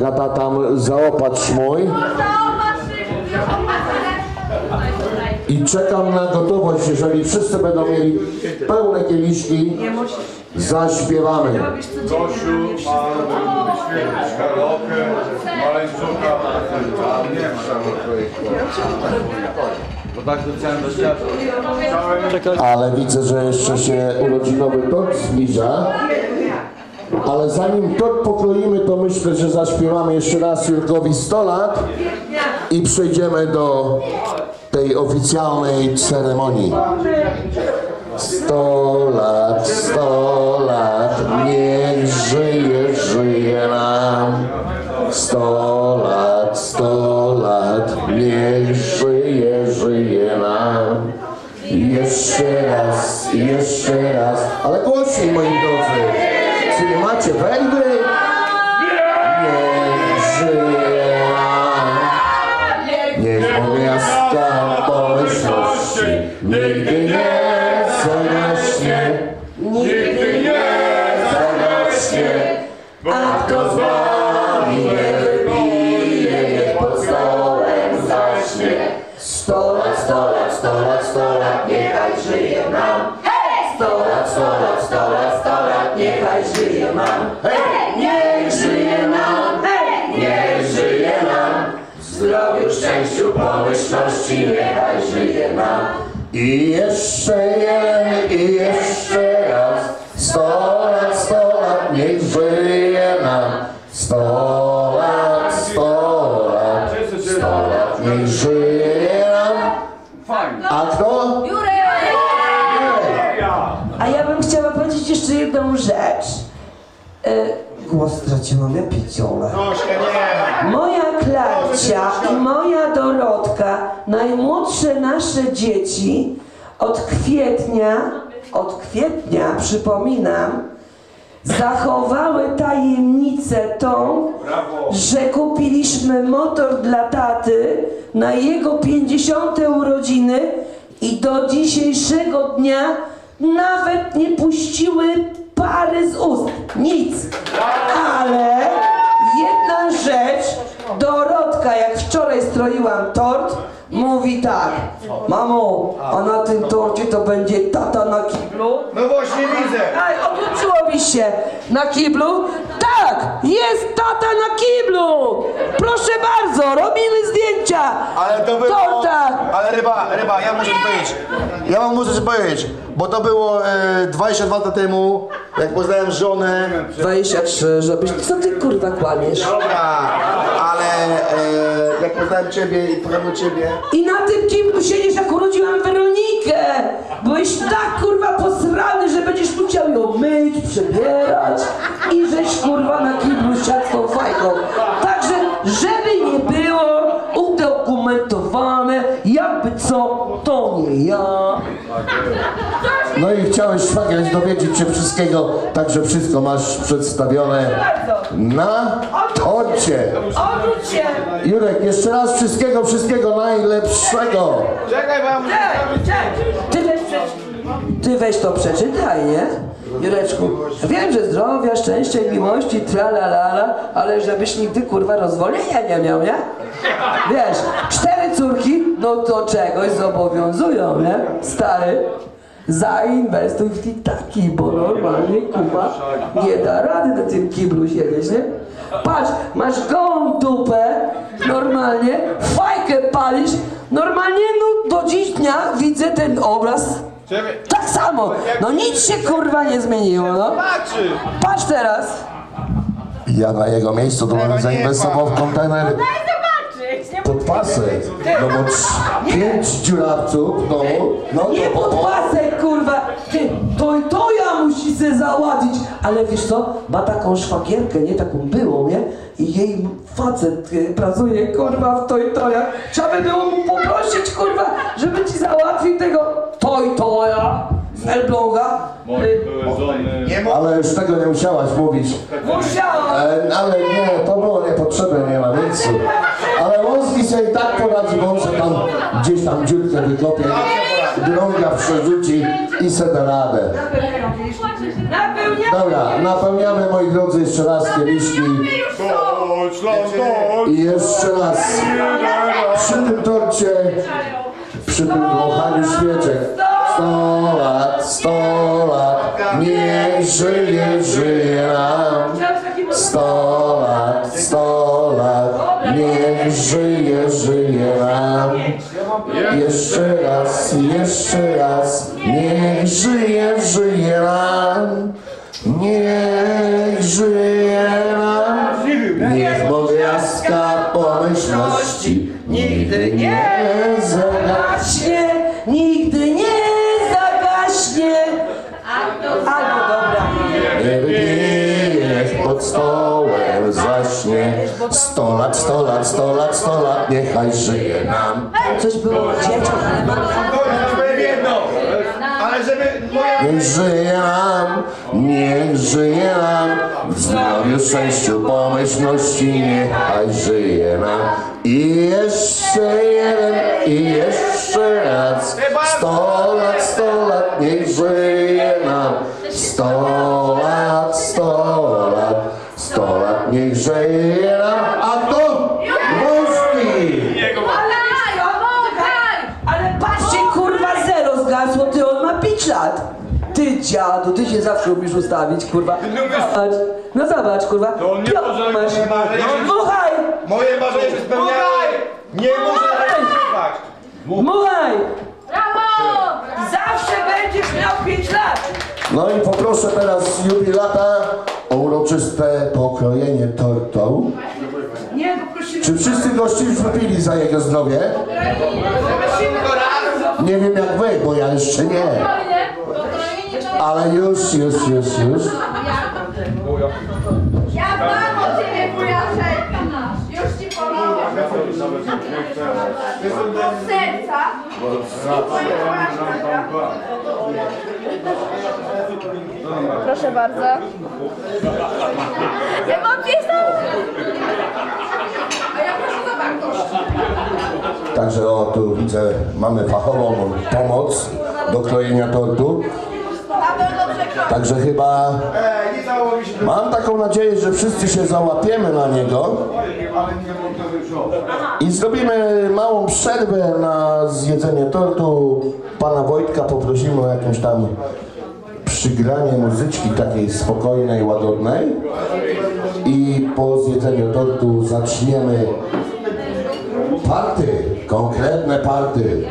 Agata tam zaopatrz mój. I czekam na gotowość, jeżeli wszyscy będą mieli pełne kieliszki, zaśpiewamy. Gosiu. Nie ma Bo tak to chciałem do świata. Ale widzę, że jeszcze się urodzinowy tort zbliża. Ale zanim tort pokroimy, to myślę, że zaśpiewamy jeszcze raz Jurkowi 100 lat i przejdziemy do tej oficjalnej ceremonii. 100 lat, 100 lat, niech żyje, żyje nam. 100 lat, 100 lat, niech żyje, żyje nam. Jeszcze raz, jeszcze raz, ale głośniej moi drodzy. Nie macie węgry? Niech żyje. Niech po miasta pomyślności nigdy nie zagaśnie. Nigdy nie zagaśnie. A kto lat, niechaj żyje nam. Hej! Niech żyje nam! Hej! Niech żyje nam! W zdrowiu, szczęściu, pomyślności, niechaj żyje nam. I jeszcze jeden, i jeszcze raz. Sto lat, sto lat, niech żyje rzecz. E, głos straciłam, ja piciole. Moja Klarcia i moja Dorotka, najmłodsze nasze dzieci, od kwietnia, od kwietnia, przypominam, zachowały tajemnicę tą, że kupiliśmy motor dla taty na jego 50. urodziny i do dzisiejszego dnia nawet nie puściły pary z ust. Nic. Ale jedna rzecz, Dorotka, jak wczoraj stroiłam tort, mówi tak, mamo, a na tym torcie to będzie tata na kiblu? No właśnie widzę. Aj, obróciło mi się na kiblu. Tak, jest tata na kiblu. Proszę bardzo, robimy zdjęcia. Ale to było... Torta. Ale ryba, ryba, ja muszę ci powiedzieć. Ja wam muszę ci powiedzieć, bo to było e, 22 lata temu, jak poznałem żonę. 23, żebyś... Co ty kurwa kłamiesz? Dobra, ale e, jak poznałem ciebie i poznałem ciebie, I na tym kiblu siedzisz, jak urodziłam Weronikę. Byłeś tak kurwa posrany, że będziesz musiał ją myć, przebierać i żeś kurwa na kiblu tą fajką. No i chciałeś szwagier dowiedzieć się wszystkiego, także wszystko masz przedstawione na torcie. Odwróć się! Jurek, jeszcze raz wszystkiego, wszystkiego najlepszego. Czekaj, muszę Ty weź, ty weź to przeczytaj, nie? Jureczku, wiem, że zdrowia, szczęścia i miłości, tra la la la, ale żebyś nigdy kurwa rozwolnienia nie miał, nie? Wiesz, cztery córki, no to czegoś zobowiązują, nie? Stary, zainwestuj w titaki, bo normalnie kuba nie da rady na tym kiblu siedzieć, nie? Patrz, masz gołą dupę, normalnie, fajkę palisz, normalnie, no do dziś dnia widzę ten obraz tak samo, no nic się kurwa nie zmieniło, no. Patrz teraz. Ja na jego miejscu to bym zainwestował w kontener Daj zobaczyć! Nie pod pasek. No bo trz- pięć dziurawców w domu, no Nie to pod pasek, kurwa! Ty, to, to ja musi se załatwić! Ale wiesz co, ma taką szwagierkę, nie? Taką byłą, nie? I jej facet y, pracuje, kurwa, w toj tojach. Trzeba by było mu poprosić, kurwa, żeby ci załatwił tego toj toja z Elbląga. Y, Były żony. nie Ale już tego nie musiałaś mówić. Musiałam! E, ale nie, to było niepotrzebne, nie ma nic. Ale Wąski sobie i tak poradzi, bo on tam gdzieś tam dziurkę wykopie. drąga przerzuci i se da radę. Dobra, napełniamy moi drodzy jeszcze raz kieliszki i jeszcze raz przy tym torcie, przy tym wąchaniu świeczek. Sto lat, sto lat, niech żyje, żyje nam. Sto lat, sto lat, niech żyje, żyje nam. Jeszcze raz, jeszcze raz, niech żyje, żyje nam. Niech żyje nam. Niech gwiazdka pomyślności nigdy nie zagaśnie. Pod stołem zaśnie. Sto lat, sto lat, sto lat, sto lat, niechaj żyje nam. Coś było jedno. Ale żeby moja... Niech żyje nam, niech żyje nam, w zdrowiu, szczęściu, pomyślności, niechaj żyje nam. I jeszcze jeden, i jeszcze raz, sto lat, sto lat, niech żyje nam. Sto lat, niech żyje nam. A to Ruski! Ale patrzcie, kurwa, zero zgasło, ty on ma 5 lat. Ty dziadu, ty się zawsze umiesz ustawić, kurwa. Zobacz, no zobacz, kurwa. To nie Pio- może masz. moje marzenie Dmuchaj! Moje marzenie się spełniały. Nie muszę wygrywać. Dmuchaj! Brawo! Zawsze będziesz miał 5 lat! No i poproszę teraz jubilata o uroczyste pokrojenie tortą. Nie, poprosimy. Czy wszyscy goście już wypili za jego zdrowie? Nie wiem jak wy, bo ja jeszcze nie. Ale już, już, już, już. Ja mam o ciebie wujaszek. Już ci pomogę. Od serca. Proszę bardzo. Emocje są. A ja proszę zobaczyć. Także o, tu widzę, mamy fachową pomoc do krojenia tortu. Także chyba mam taką nadzieję, że wszyscy się załapiemy na niego. I zrobimy małą przerwę na zjedzenie tortu. Pana Wojtka poprosimy o jakąś tam przygranie muzyczki takiej spokojnej, łagodnej. I po zjedzeniu tortu zaczniemy party, konkretne party.